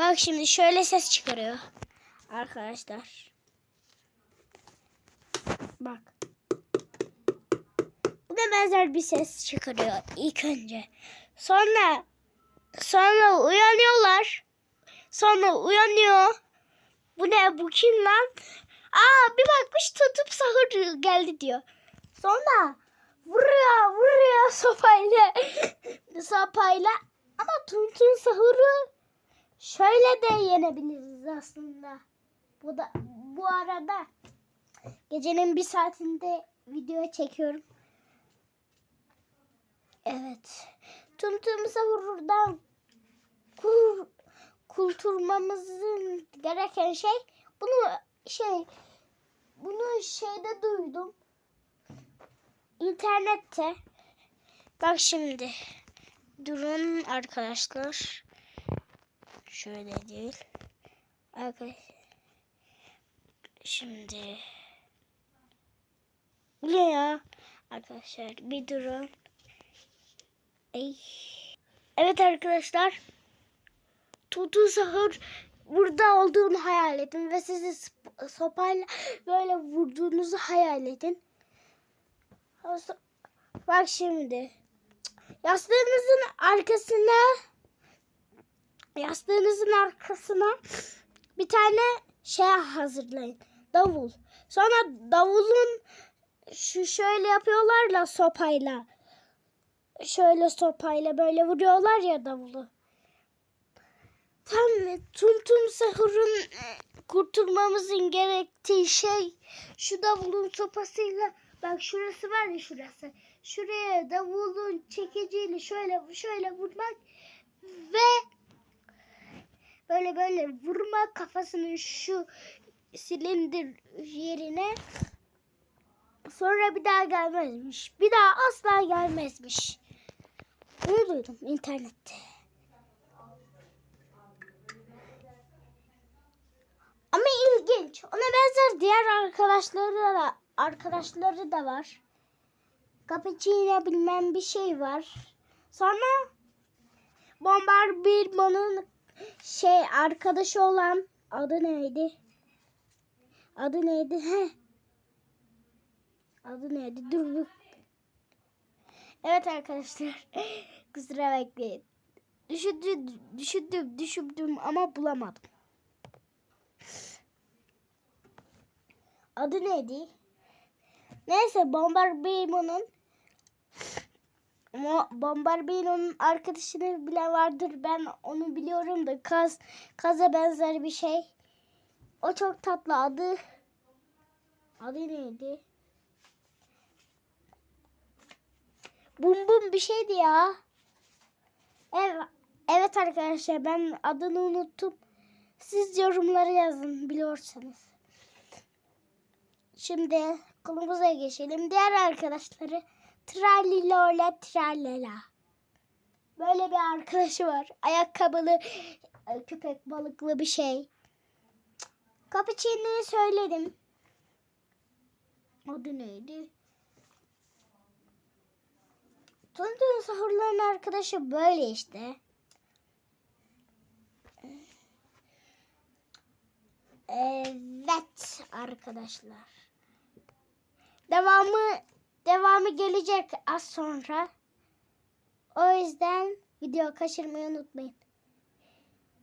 Bak şimdi şöyle ses çıkarıyor. Arkadaşlar. Bak. Buna benzer bir ses çıkarıyor ilk önce. Sonra sonra uyanıyorlar. Sonra uyanıyor. Bu ne bu kim lan? Aa bir bakmış tutup sahur geldi diyor. Sonra vuruyor vuruyor sopayla. sopayla. Ama Tuntun sahuru şöyle de yenebiliriz aslında. Bu da bu arada gecenin bir saatinde video çekiyorum. Evet. Tuntun sahurdan kur, kulturmamızın gereken şey bunu şey bunu şeyde duydum. İnternette. Bak şimdi. Durun arkadaşlar. Şöyle değil. Arkadaşlar. Şimdi. Ne ya? Arkadaşlar bir durun. Ey. Evet arkadaşlar. Tutu sahur burada olduğunu hayal edin ve sizi sopayla böyle vurduğunuzu hayal edin. Bak şimdi. Yastığınızın arkasına yastığınızın arkasına bir tane şey hazırlayın. Davul. Sonra davulun şu şöyle yapıyorlar la sopayla. Şöyle sopayla böyle vuruyorlar ya davulu. Tam tum tum sahurun e, kurtulmamızın gerektiği şey şu davulun sopasıyla bak şurası var ya şurası. Şuraya davulun çekiciyle şöyle şöyle vurmak ve böyle böyle vurmak kafasının şu silindir yerine sonra bir daha gelmezmiş. Bir daha asla gelmezmiş. Bunu duydum internette. Ama ilginç. Ona benzer diğer arkadaşları da arkadaşları da var. Cappuccino bilmem bir şey var. Sonra Bombardierman'ın şey arkadaşı olan adı neydi? Adı neydi? He. Adı neydi? Dur bir. Evet arkadaşlar. Kusura bakmayın. Düşündüm, düşündüm, düşündüm ama bulamadım. Adı neydi? Neyse Bombardierman'ın ama Bombardierman'ın arkadaşını bile vardır. Ben onu biliyorum da kaz kaza benzer bir şey. O çok tatlı adı. Adı neydi? Bum bum bir şeydi ya. Evet, evet arkadaşlar ben adını unuttum. Siz yorumlara yazın biliyorsanız. Şimdi konumuza geçelim. Diğer arkadaşları Tralilole Tralala. Böyle bir arkadaşı var. Ayakkabılı e, köpek balıklı bir şey. Cappuccino'yu söyledim. Adı neydi? Tuntun sahurların arkadaşı böyle işte. Evet arkadaşlar. Devamı devamı gelecek az sonra. O yüzden video kaçırmayı unutmayın.